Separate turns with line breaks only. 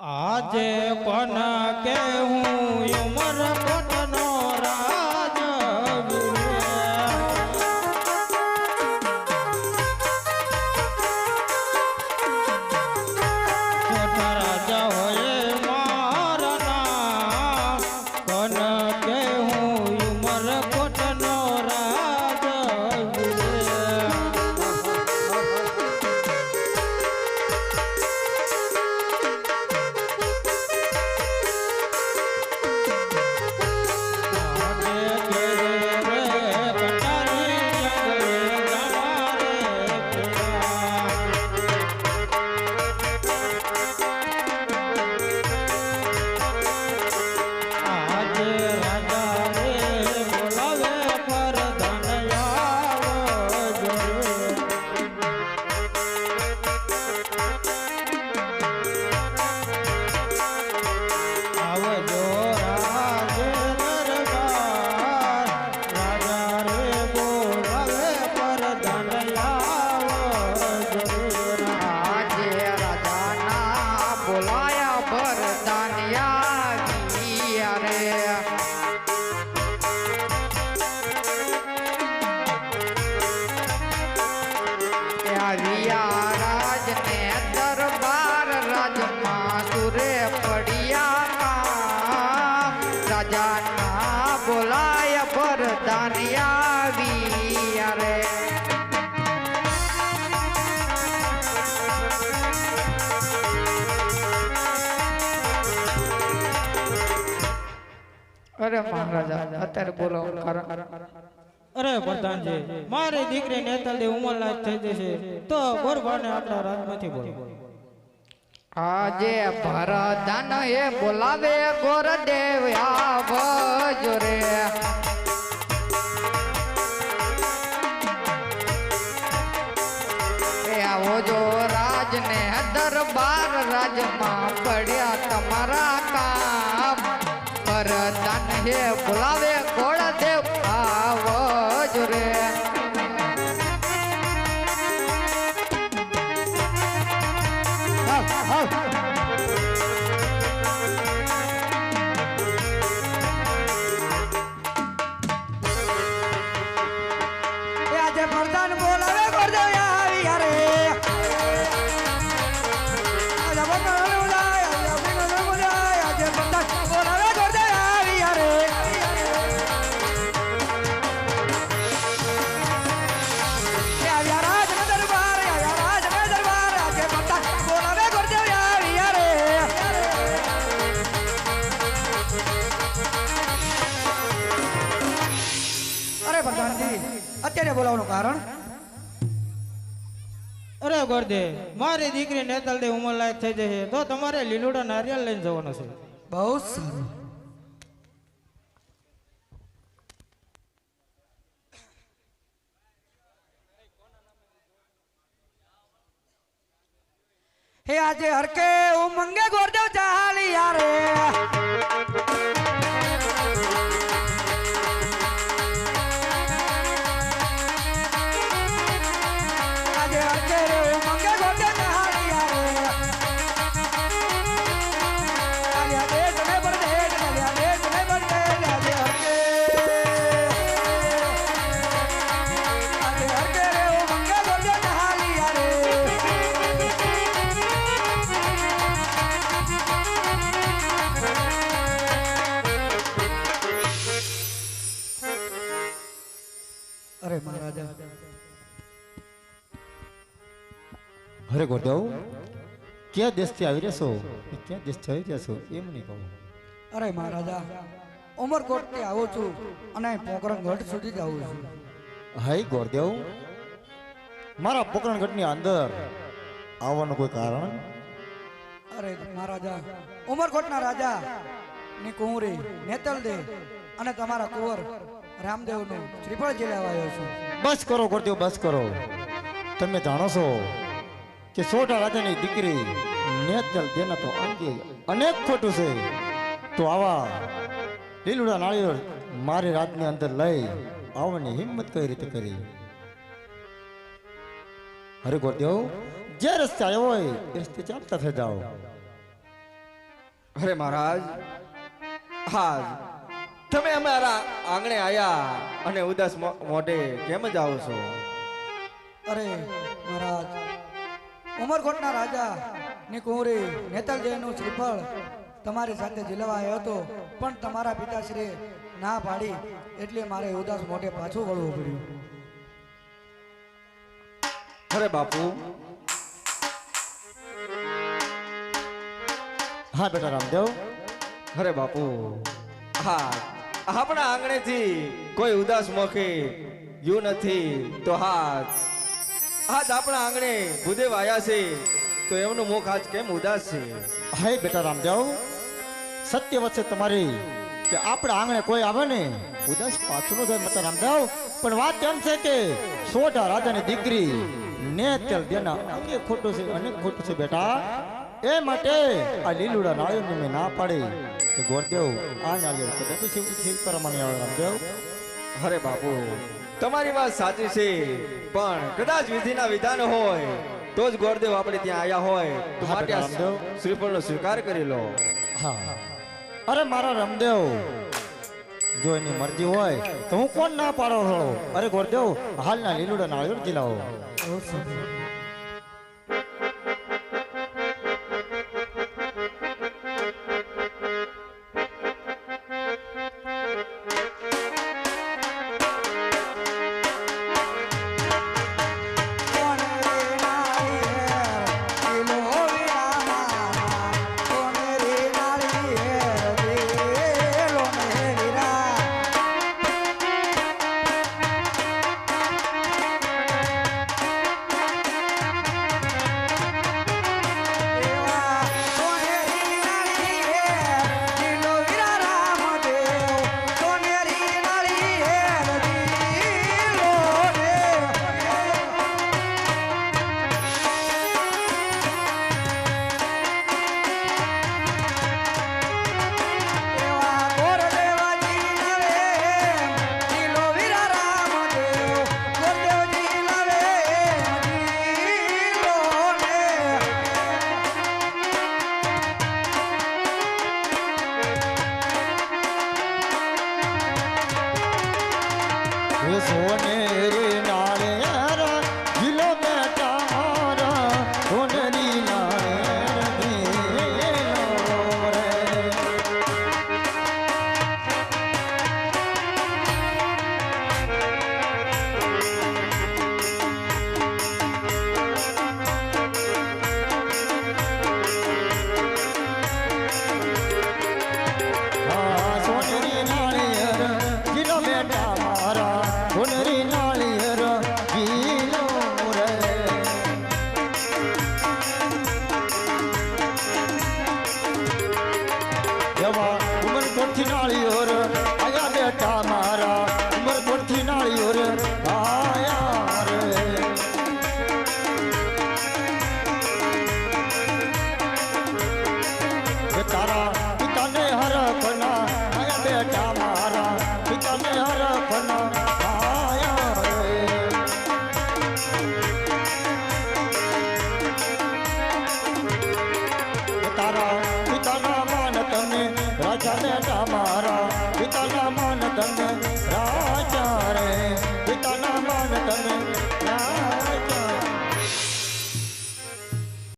આજે કોન કે હું
આવ્યા દરબાર રાજમાં સુરે પડ્યા રાજાના બોલાય ભરદાનિયા આવ્યા રે અરે મહારાજા અત્યારે બોલો
અરે પ્રધાનજી, મારી દીકરી નેતલ દે ઉંમર લાયક થઈ જશે તો ગોરબાને આપણા રાજમાંથી બોલો
આજે ભરદાન એ બોલાવે ગોરદેવ આવજો રે. આવો જો રાજને દરબાર રાજમાં પડ્યા તમારા કામ. ભરદાન હે બોલાવે ગોળદેવ આવજો રે.
અત્યારે બોલાવવાનું કારણ?
અરે ગોરદે મારી દીકરી નેતલ દે ઉંમર લાયક થઈ જશે તો તમારે લીલુડા નારિયેલ લઈને જવાનું છે.
બહુ સારું. હે આજે હરકે ઉમંગે ગોરદેવ આજે હરકે અરે
ગોરદેવ ક્યાં દેશથી આવી રહ્યા છો? ક્યાં દેશથી આવી રહ્યા છો? એમ નહીં કહું.
અરે મહારાજા ઉમરકોટથી આવું છું અને પોકરણગઢ સુધી જ આવું છું.
હાય ગોરદેવ. મારા પોકરણગઢની અંદર આવવાનું કોઈ કારણ?
અરે મહારાજા ઉમરકોટના રાજા ની કુંવરી નેતલ દે અને તમારા કુંવર રામદેવનું શ્રીફળ જિલ્લા આવ્યો છું.
બસ કરો ગોરદેવ બસ કરો. તમે જાણો છો કે સોઢા રાજાની દીકરી નેતજલ દેના તો અંગે અનેક ખોટું છે તો આવા લીલુડા નાળીઓ મારી રાતની અંદર લઈ આવવાની હિંમત કઈ રીતે કરી? હરે ગોરદેવ જે રસ્તે આવ્યો હોય એ રસ્તે ચાલતા થઈ જાઓ.
અરે મહારાજ હા તમે અમારા આંગણે આયા અને ઉદાસ મોઢે કેમ જાઓ છો?
અરે મહારાજ ઉમરકોટના રાજા ની કુંવરી નેતાજીનું શ્રીફળ તમારી સાથે ઝીલવા આવ્યો હતો. પણ તમારા પિતાશ્રીએ ના પાડી એટલે મારે ઉદાસ મોઢે પાછું વળવું પડ્યું.
અરે બાપુ.
હા, બેટા રામદેવ.
અરે બાપુ. હા, આપણા આંગણેથી કોઈ ઉદાસ મોખે ગયું નથી, તો હાથ આજ આપણા આંગણે ભૂદેવ આયા છે તો એમનું મુખ આજ કેમ ઉદાસ છે?
હે બેટા રામદેવ સત્ય વચ્ચે તમારી કે આપણા આંગણે કોઈ આવે ને ઉદાસ પાછું ન થાય મતા રામદેવ. પણ વાત એમ છે કે સોઢા રાજાની દીકરી ને તેલ દેના અંગે ખોટું છે અનેક ખોટું છે બેટા. એ માટે આ લીલુડા નાળિયેરને મેં ના પાડી કે ગોરદેવ આ નાળિયેર કદાચ શિવ શિવ કરવાની આવે રામદેવ?
અરે બાપુ તમારી વાત સાચી છે પણ કદાચ વિધિના વિધાન હોય તો જ ગોરદેવ આપણે ત્યાં આયા હોય. તો
હા,
માટે આ
નો
શ્રીફળનો સ્વીકાર કરી લો.
હા. અરે મારા રામદેવ જો એની મરજી હોય તો હું કોણ ના પાડો છો અરે ગોરદેવ હાલના લીલુડા નાળિયેર જીલાવો
સોને રે